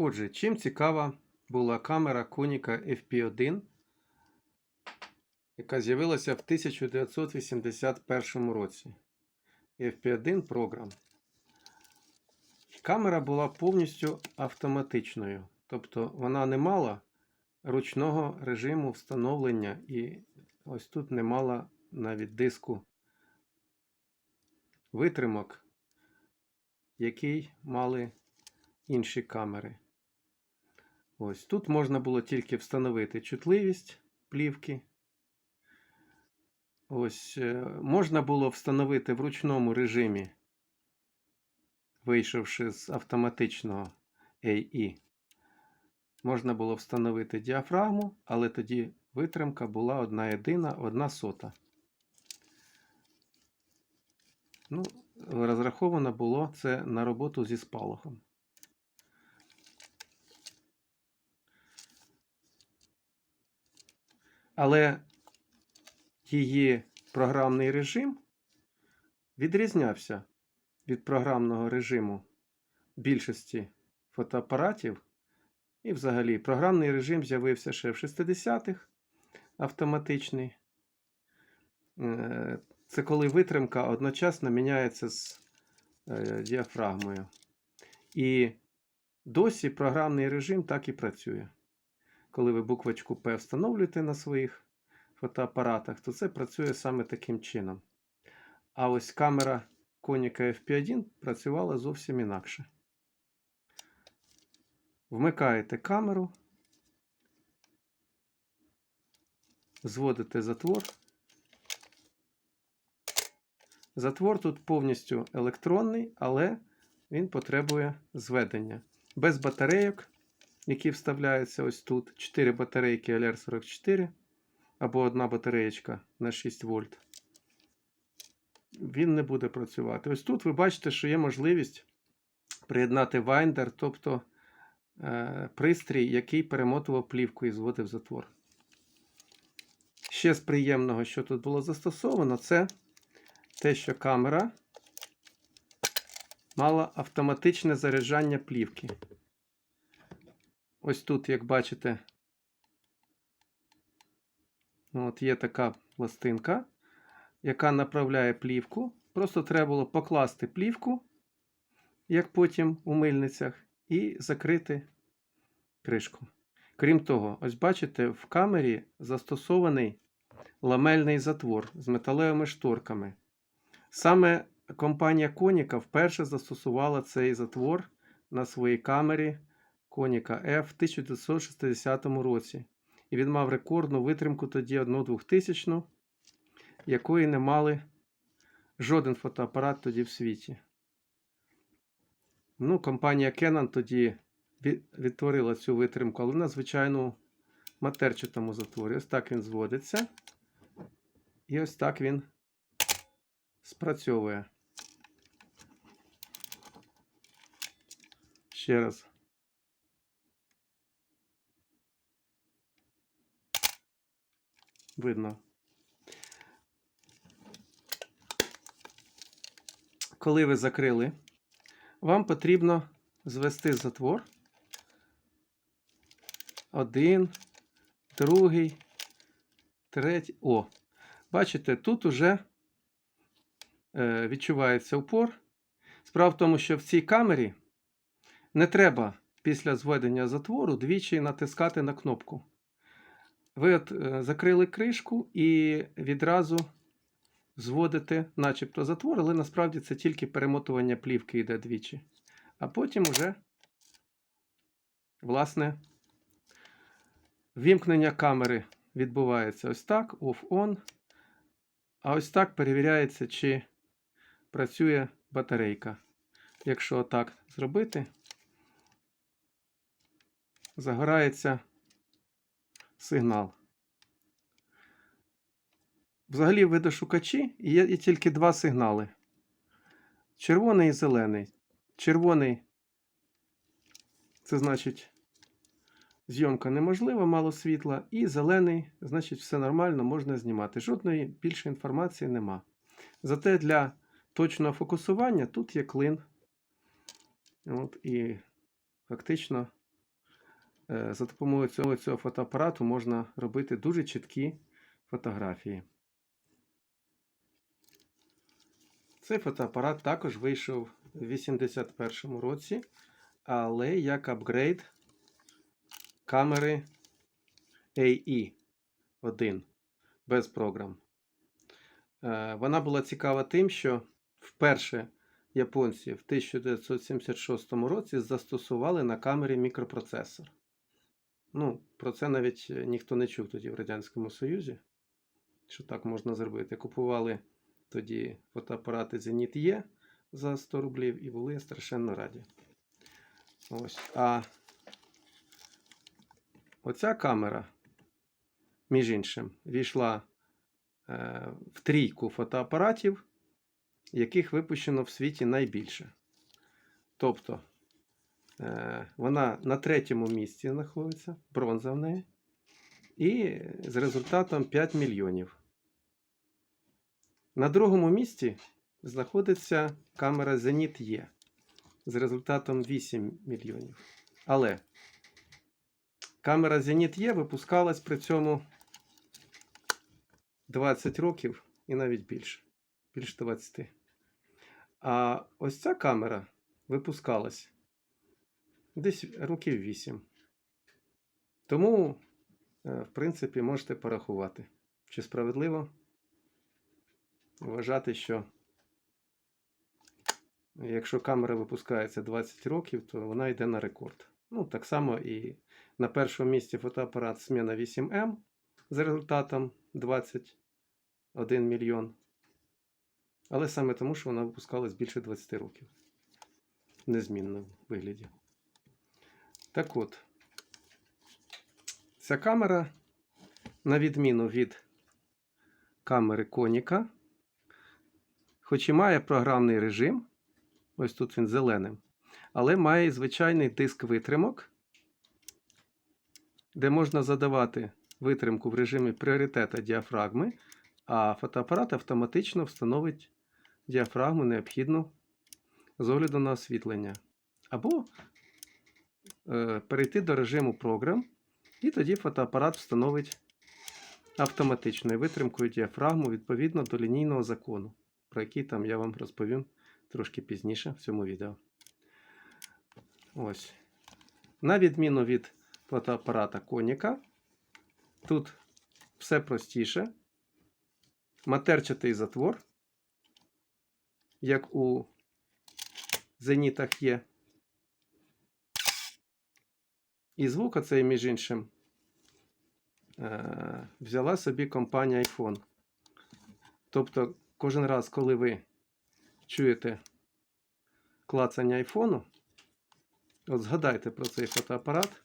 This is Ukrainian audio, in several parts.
Отже, чим цікава була камера Konica FP1, яка з'явилася в 1981 році. FP1 програм. Камера була повністю автоматичною, тобто вона не мала ручного режиму встановлення, і ось тут не мала навіть диску витримок, який мали інші камери. Ось тут можна було тільки встановити чутливість плівки. Ось е, можна було встановити в ручному режимі, вийшовши з автоматичного AE. Можна було встановити діафрагму, але тоді витримка була одна єдина, одна сота. Ну, розраховано було це на роботу зі спалахом. Але її програмний режим відрізнявся від програмного режиму більшості фотоапаратів. І взагалі програмний режим з'явився ще в 60-х автоматичний. Е, Це коли витримка одночасно міняється з е, діафрагмою. І досі програмний режим так і працює. Коли ви буквочку P встановлюєте на своїх фотоапаратах, то це працює саме таким чином. А ось камера Konica FP1 працювала зовсім інакше. Вмикаєте камеру, зводите затвор. Затвор тут повністю електронний, але він потребує зведення. Без батарейок, які вставляються ось тут. 4 батарейки LR44 або одна батареєчка на 6 вольт. Він не буде працювати. Ось тут ви бачите, що є можливість приєднати вайндер, тобто е, пристрій, який перемотував плівку і зводив затвор. Ще з приємного, що тут було застосовано, це те, що камера мала автоматичне заряджання плівки. Ось тут, як бачите, от є така пластинка, яка направляє плівку. Просто треба було покласти плівку, як потім у мильницях, і закрити кришку. Крім того, ось бачите, в камері застосований ламельний затвор з металевими шторками. Саме компанія Konica вперше застосувала цей затвор на своїй камері Konica F в 1960 році. І він мав рекордну витримку тоді 1-2000, якої не мали жоден фотоапарат тоді в світі. Ну, компанія Canon тоді відтворила цю витримку, але на звичайному матерчатому затворі. Ось так він зводиться. І ось так він спрацьовує. Ще раз. Видно. Коли ви закрили, вам потрібно звести затвор. Один, другий, третій. О, бачите, тут уже е, відчувається упор. Справа в тому, що в цій камері не треба після зведення затвору двічі натискати на кнопку. Ви от е, закрили кришку і відразу зводите, начебто, затвор, але насправді це тільки перемотування плівки йде двічі. А потім уже, власне, вімкнення камери відбувається ось так, off-on. А ось так перевіряється, чи працює батарейка. Якщо так зробити, загорається сигнал. Взагалі в видошукачі є, є тільки два сигнали: червоний і зелений. Червоний це значить зйомка неможлива, мало світла. І зелений, значить, все нормально, можна знімати. Жодної більше інформації нема. Зате для точного фокусування тут є клин. От, І фактично За допомогою цього, цього фотоапарату можна робити дуже чіткі фотографії. Цей фотоапарат також вийшов у 81 році, але як апгрейд камери AE1 без програм. Е, Вона була цікава тим, що вперше японці в 1976 році застосували на камері мікропроцесор. Ну, про це навіть е, ніхто не чув тоді в Радянському Союзі, що так можна зробити. Купували тоді фотоапарати Zenit E за 100 рублів і були страшенно раді. Ось. А оця камера, між іншим, війшла е, в трійку фотоапаратів, яких випущено в світі найбільше. Тобто вона на третьому місці знаходиться, бронза в неї, і з результатом 5 мільйонів. На другому місці знаходиться камера Zenit E з результатом 8 мільйонів. Але камера Zenit E випускалась при цьому 20 років і навіть більше. Більше 20. А ось ця камера випускалась десь років 8. Тому, е, в принципі, можете порахувати, чи справедливо вважати, що якщо камера випускається 20 років, то вона йде на рекорд. Ну, так само і на першому місці фотоапарат Смена 8М з результатом 21 мільйон. Але саме тому, що вона випускалась більше 20 років. В вигляді. Так от, ця камера, на відміну від камери Коніка, хоч і має програмний режим, ось тут він зеленим, але має звичайний диск витримок, де можна задавати витримку в режимі пріоритета діафрагми, а фотоапарат автоматично встановить діафрагму необхідну з огляду на освітлення. Або перейти до режиму програм, і тоді фотоапарат встановить автоматичною витримкою діафрагму відповідно до лінійного закону, про який там я вам розповім трошки пізніше в цьому відео. Ось. На відміну від фотоапарата Коніка, тут все простіше. Матерчатий затвор, як у зенітах є. І звук оцей, між іншим, е, взяла собі компанія iPhone. Тобто, кожен раз, коли ви чуєте клацання айфону, от згадайте про цей фотоапарат.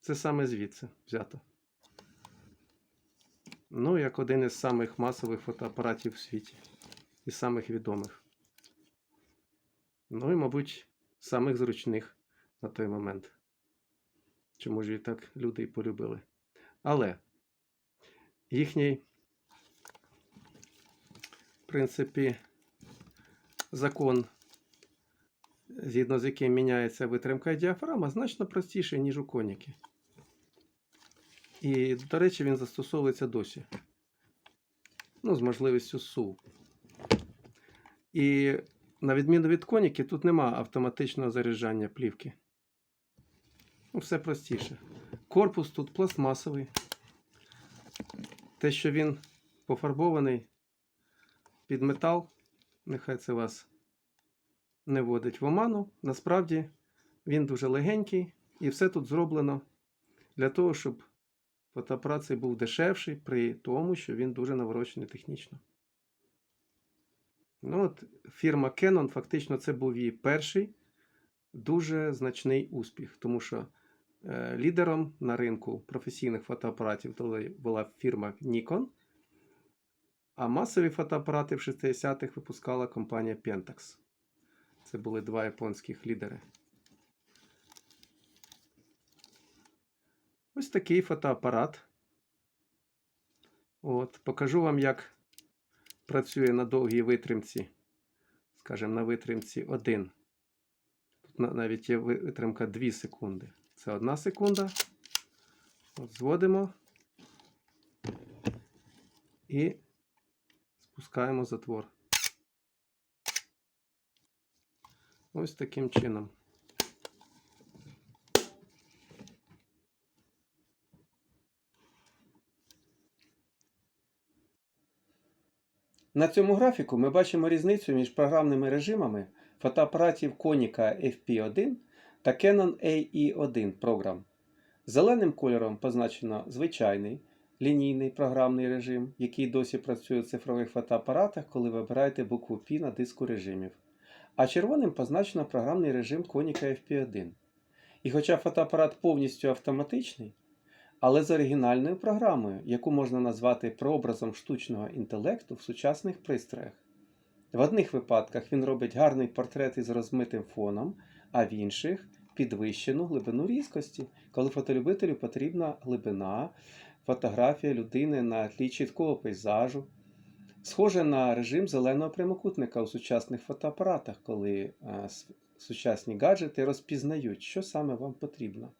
Це саме звідси взято. Ну, як один із самих масових фотоапаратів в світі. І самих відомих. Ну і, мабуть, самих зручних на той момент. Чому ж і так люди і полюбили. Але їхній, в принципі, закон, згідно з яким міняється витримка діафрагма, значно простіший, ніж у коніки. І, до речі, він застосовується досі. Ну, з можливістю СУ. І на відміну від коніки, тут нема автоматичного заряджання плівки. Ну, все простіше. Корпус тут пластмасовий. Те, що він пофарбований під метал, нехай це вас не вводить в оману. Насправді він дуже легенький, і все тут зроблено для того, щоб фотоапарат був дешевший при тому, що він дуже наворочений технічно. Ну, от, Фірма Canon, фактично, це був її перший дуже значний успіх, тому що лідером на ринку професійних фотоапаратів була фірма Nikon, а масові фотоапарати в 60-х випускала компанія Pentax. Це були два японських лідери. Ось такий фотоапарат. От, Покажу вам, як працює на довгій витримці, скажімо, на витримці 1. Тут навіть є витримка 2 секунди. Це 1 секунда. Зводимо і спускаємо затвор. Ось таким чином. На цьому графіку ми бачимо різницю між програмними режимами фотоапаратів Konica FP1 та Canon AE1 програм. Зеленим кольором позначено звичайний лінійний програмний режим, який досі працює у цифрових фотоапаратах, коли ви обираєте букву P на диску режимів. А червоним позначено програмний режим Konica FP1. І хоча фотоапарат повністю автоматичний, але з оригінальною програмою, яку можна назвати прообразом штучного інтелекту в сучасних пристроях. В одних випадках він робить гарний портрет із розмитим фоном, а в інших підвищену глибину різкості, коли фотолюбителю потрібна глибина, фотографія людини на тлі чіткого пейзажу. Схоже на режим зеленого прямокутника у сучасних фотоапаратах, коли е, сучасні гаджети розпізнають, що саме вам потрібно.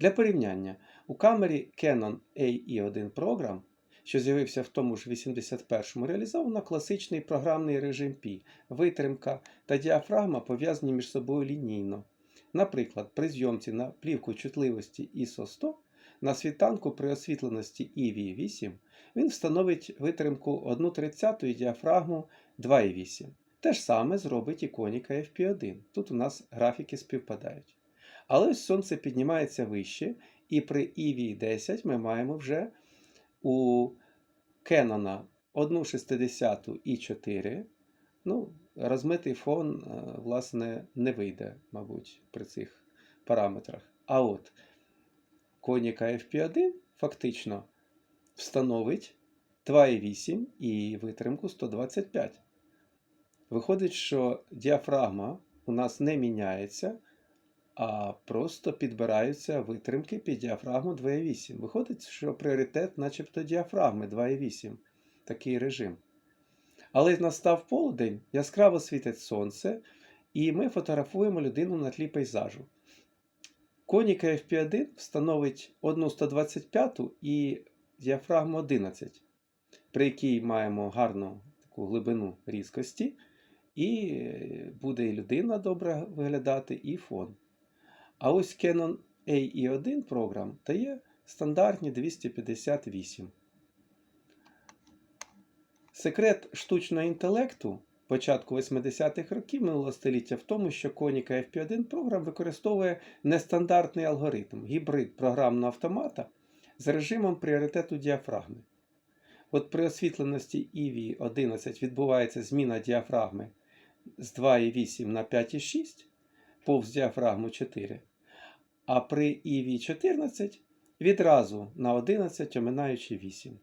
Для порівняння, у камері Canon AE1 Program, що з'явився в тому ж 81-му, реалізовано класичний програмний режим P, витримка та діафрагма пов'язані між собою лінійно. Наприклад, при зйомці на плівку чутливості ISO 100 на світанку при освітленості EV8 він встановить витримку 1,30 і діафрагму 2,8. Те ж саме зробить і Konica FP1. Тут у нас графіки співпадають. Але ось сонце піднімається вище, і при EV10 ми маємо вже у Canon 1,60 і 4. Ну, розмитий фон, е, власне, не вийде, мабуть, при цих параметрах. А от Konica FP1 фактично встановить 2,8 і витримку 125. Виходить, що діафрагма у нас не міняється, а просто підбираються витримки під діафрагму 2,8. Виходить, що пріоритет, начебто, діафрагми 2,8, такий режим. Але настав полудень, яскраво світить сонце, і ми фотографуємо людину на тлі пейзажу. Konica FP1 встановить 1,125 і діафрагму 11, при якій маємо гарну таку глибину різкості, і буде і людина добре виглядати, і фон. А ось Canon AE1 програм дає стандартні 258. Секрет штучного інтелекту початку 80-х років минулого століття в тому, що Konica FP1 програм використовує нестандартний алгоритм, гібрид програмного автомата з режимом пріоритету діафрагми. От при освітленості EV11 відбувається зміна діафрагми з 2,8 на 5,6 повз діафрагму 4. А при ІВІ 14 відразу на 11 оминаючи 8.